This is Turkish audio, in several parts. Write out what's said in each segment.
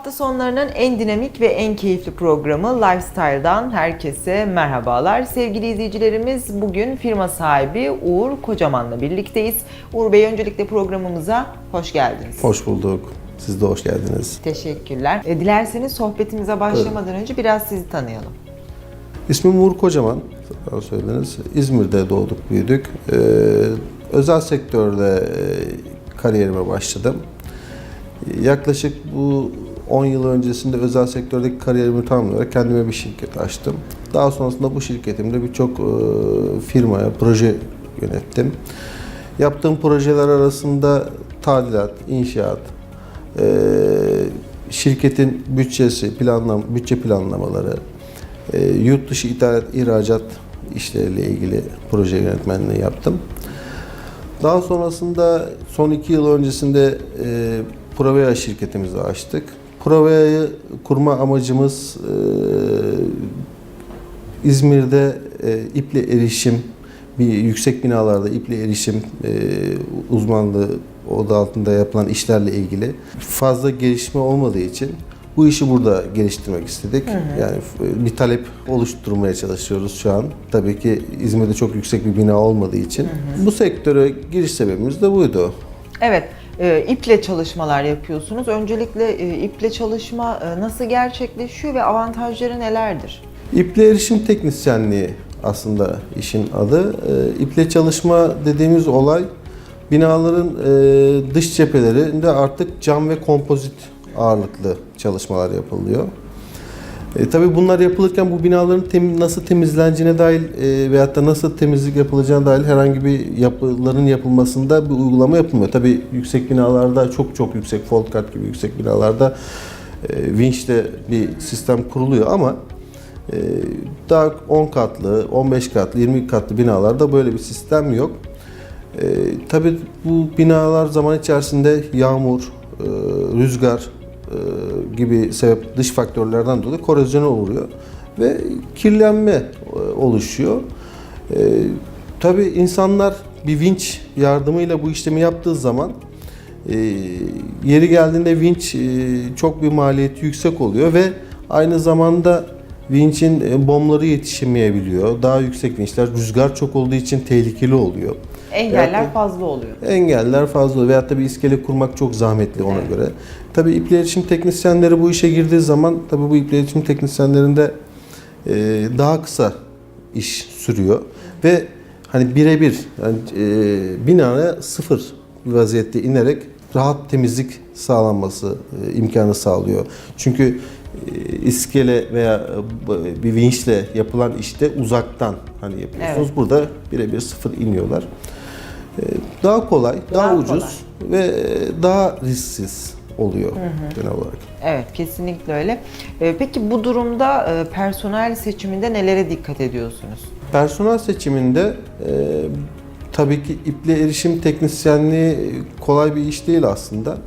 Hafta sonlarının en dinamik ve en keyifli programı Lifestyle'dan herkese merhabalar. Sevgili izleyicilerimiz bugün firma sahibi Uğur Kocaman'la birlikteyiz. Uğur Bey öncelikle programımıza hoş geldiniz. Hoş bulduk. Siz de hoş geldiniz. Teşekkürler. E, Dilerseniz sohbetimize başlamadan önce biraz sizi tanıyalım. İsmim Uğur Kocaman. Söylediniz. İzmir'de doğduk, büyüdük. Ee, özel sektörde e, kariyerime başladım. Yaklaşık bu 10 yıl öncesinde özel sektördeki kariyerimi tamamlayarak kendime bir şirket açtım. Daha sonrasında bu şirketimde birçok e, firmaya proje yönettim. Yaptığım projeler arasında tadilat, inşaat, e, şirketin bütçesi, planlam bütçe planlamaları, e, yurt dışı ithalat, ihracat işleriyle ilgili proje yönetmenliği yaptım. Daha sonrasında son iki yıl öncesinde e, Provea şirketimizi açtık. Provea'yı kurma amacımız e, İzmir'de e, iple erişim, bir yüksek binalarda iple erişim e, uzmanlığı oda altında yapılan işlerle ilgili fazla gelişme olmadığı için bu işi burada geliştirmek istedik. Yani f- bir talep oluşturmaya çalışıyoruz şu an. Tabii ki İzmir'de çok yüksek bir bina olmadığı için. Bu sektöre giriş sebebimiz de buydu. Evet, e, iple çalışmalar yapıyorsunuz. Öncelikle e, iple çalışma e, nasıl gerçekleşiyor ve avantajları nelerdir? İple erişim teknisyenliği aslında işin adı. Ee, İple çalışma dediğimiz olay binaların e, dış cephelerinde artık cam ve kompozit ağırlıklı çalışmalar yapılıyor. E, tabii bunlar yapılırken bu binaların tem- nasıl temizleneceğine dair e, veyahut da nasıl temizlik yapılacağına dair herhangi bir yapıların yapılmasında bir uygulama yapılmıyor. Tabii yüksek binalarda çok çok yüksek cut gibi yüksek binalarda e, vinçle bir sistem kuruluyor ama e, daha 10 katlı, 15 katlı, 20 katlı binalarda böyle bir sistem yok. E, tabii bu binalar zaman içerisinde yağmur, e, rüzgar gibi sebep dış faktörlerden dolayı korozyona uğruyor ve kirlenme e, oluşuyor. E, tabii insanlar bir vinç yardımıyla bu işlemi yaptığı zaman e, yeri geldiğinde vinç e, çok bir maliyeti yüksek oluyor ve aynı zamanda vinçin e, bomları yetişemeyebiliyor. Daha yüksek vinçler rüzgar çok olduğu için tehlikeli oluyor. Engeller Veyahut da- fazla oluyor. Engeller fazla veyahut da bir iskele kurmak çok zahmetli ona göre. Tabii iple iletişim teknisyenleri bu işe girdiği zaman tabii bu iple iletişim teknisyenlerinde e, daha kısa iş sürüyor ve hani birebir yani, e, binaya sıfır bir vaziyette inerek rahat temizlik sağlanması e, imkanı sağlıyor. Çünkü e, iskele veya e, bir vinçle yapılan işte uzaktan hani yapıyorsunuz. Burada birebir sıfır iniyorlar. Daha kolay, daha, Daha ucuz ve e, daha risksiz oluyor genel olarak. Evet, kesinlikle öyle. E, Peki bu durumda e, personel seçiminde nelere dikkat ediyorsunuz? Personel seçiminde e, tabii ki iple erişim teknisyenliği kolay bir iş değil aslında.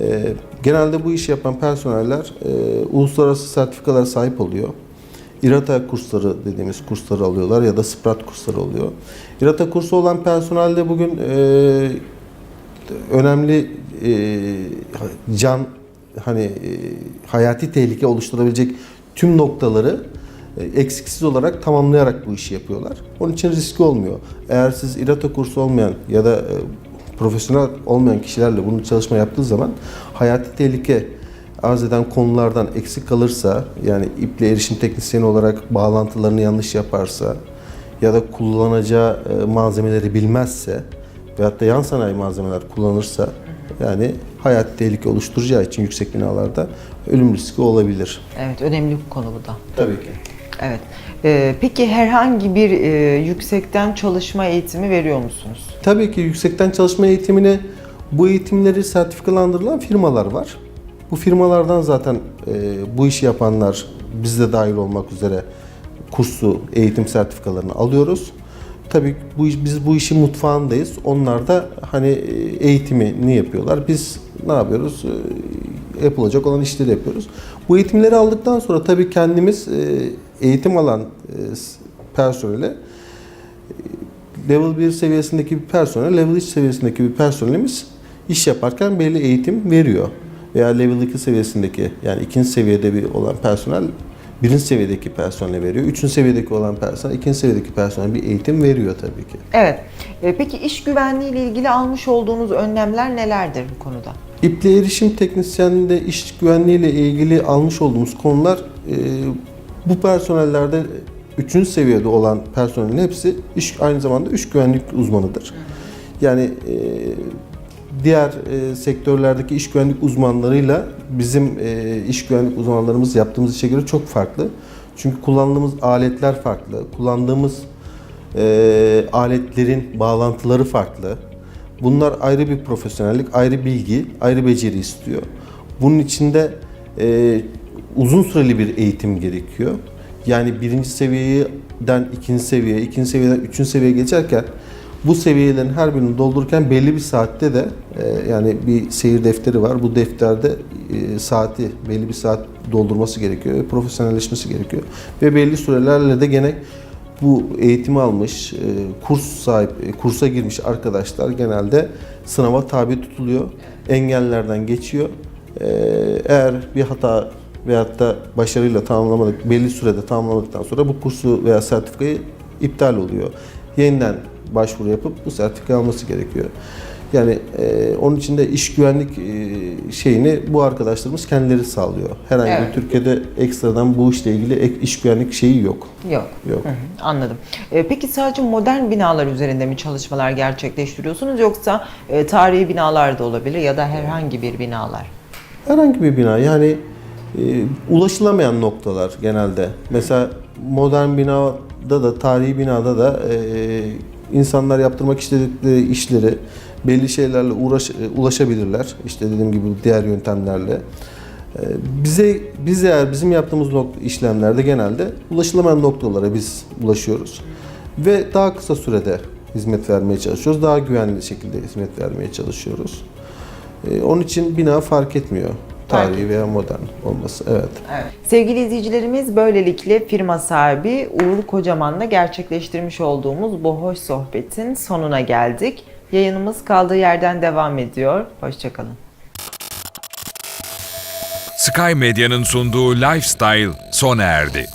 E, genelde bu işi yapan personeller e, uluslararası sertifikalara sahip oluyor. İRATA kursları dediğimiz kursları alıyorlar ya da SPRAT kursları oluyor. İRATA kursu olan personelde bugün e, önemli e, can hani e, hayati tehlike oluşturabilecek tüm noktaları e, eksiksiz olarak tamamlayarak bu işi yapıyorlar. Onun için riski olmuyor. Eğer siz İRATA kursu olmayan ya da e, profesyonel olmayan kişilerle bunu çalışma yaptığı zaman hayati tehlike arz eden konulardan eksik kalırsa yani iple erişim teknisyeni olarak bağlantılarını yanlış yaparsa ya da kullanacağı e, malzemeleri bilmezse veyahut da yan sanayi malzemeler kullanırsa yani hayati tehlike oluşturacağı için yüksek binalarda ölüm riski olabilir. Evet, önemli bir konu bu da. Tabii ki. Evet. Ee, peki herhangi bir e, yüksekten çalışma eğitimi veriyor musunuz? Tabii ki yüksekten çalışma eğitimine bu eğitimleri sertifikalandırılan firmalar var. Bu firmalardan zaten e, bu işi yapanlar biz de dahil olmak üzere kurslu eğitim sertifikalarını alıyoruz. Tabii bu iş, biz bu işin mutfağındayız. Onlar da hani e, eğitimini yapıyorlar. Biz ne yapıyoruz? E, yapılacak olan işleri yapıyoruz. Bu eğitimleri aldıktan sonra tabii kendimiz e, eğitim alan e, personele level 1 seviyesindeki bir personel, level 3 seviyesindeki bir personelimiz iş yaparken belli eğitim veriyor. Veya level 2 seviyesindeki yani ikinci seviyede bir olan personel birinci seviyedeki personele veriyor. Üçüncü seviyedeki olan personel ikinci seviyedeki personel bir eğitim veriyor tabii ki. Evet. Ee, peki iş güvenliği ile ilgili almış olduğunuz önlemler nelerdir bu konuda? İple erişim teknisyenliğinde iş güvenliği ile ilgili almış olduğumuz konular e, bu personellerde üçüncü seviyede olan personelin hepsi iş aynı zamanda iş güvenlik uzmanıdır. Yani e, diğer e, sektörlerdeki iş güvenlik uzmanlarıyla bizim e, iş güvenlik uzmanlarımız yaptığımız işe göre çok farklı. Çünkü kullandığımız aletler farklı, kullandığımız e, aletlerin bağlantıları farklı. Bunlar ayrı bir profesyonellik, ayrı bilgi, ayrı beceri istiyor. Bunun içinde e, uzun süreli bir eğitim gerekiyor. Yani birinci seviyeden ikinci seviyeye, ikinci seviyeden üçüncü seviyeye geçerken bu seviyelerin her birini doldururken belli bir saatte de e, yani bir seyir defteri var. Bu defterde e, saati belli bir saat doldurması gerekiyor profesyonelleşmesi gerekiyor. Ve belli sürelerle de gene bu eğitimi almış, e, kurs sahip, e, kursa girmiş arkadaşlar genelde sınava tabi tutuluyor. Engellerden geçiyor. E, Eğer bir hata veyahut da başarıyla tamamlamadık, belli sürede tamamlamadıktan sonra bu kursu veya sertifikayı iptal oluyor. Yeniden başvuru yapıp bu sertifikayı alması gerekiyor. Yani e, onun için de iş güvenlik e, şeyini bu arkadaşlarımız kendileri sağlıyor. Herhangi Evet. bir Türkiye'de ekstradan bu işle ilgili ek iş güvenlik şeyi yok. Yok. Yok. Hı hı, anladım. Ee, peki sadece modern binalar üzerinde mi çalışmalar gerçekleştiriyorsunuz yoksa e, tarihi binalar da olabilir ya da herhangi bir binalar? Herhangi bir bina yani e, ulaşılamayan noktalar genelde. Mesela modern binada da tarihi binada da e, insanlar yaptırmak istedikleri işleri belli şeylerle uğraş, e, ulaşabilirler. İşte dediğim gibi diğer yöntemlerle. E, bize biz eğer bizim yaptığımız işlemlerde genelde ulaşılamayan noktalara biz ulaşıyoruz ve daha kısa sürede hizmet vermeye çalışıyoruz. Daha güvenli şekilde hizmet vermeye çalışıyoruz. E, onun için bina fark etmiyor. Tarihi veya modern olması. Evet. Evet. Sevgili izleyicilerimiz böylelikle firma sahibi Uğur Kocaman'la gerçekleştirmiş olduğumuz bu hoş sohbetin sonuna geldik. Yayınımız kaldığı yerden devam ediyor. Hoşçakalın. Sky Medya'nın sunduğu Lifestyle sona erdi.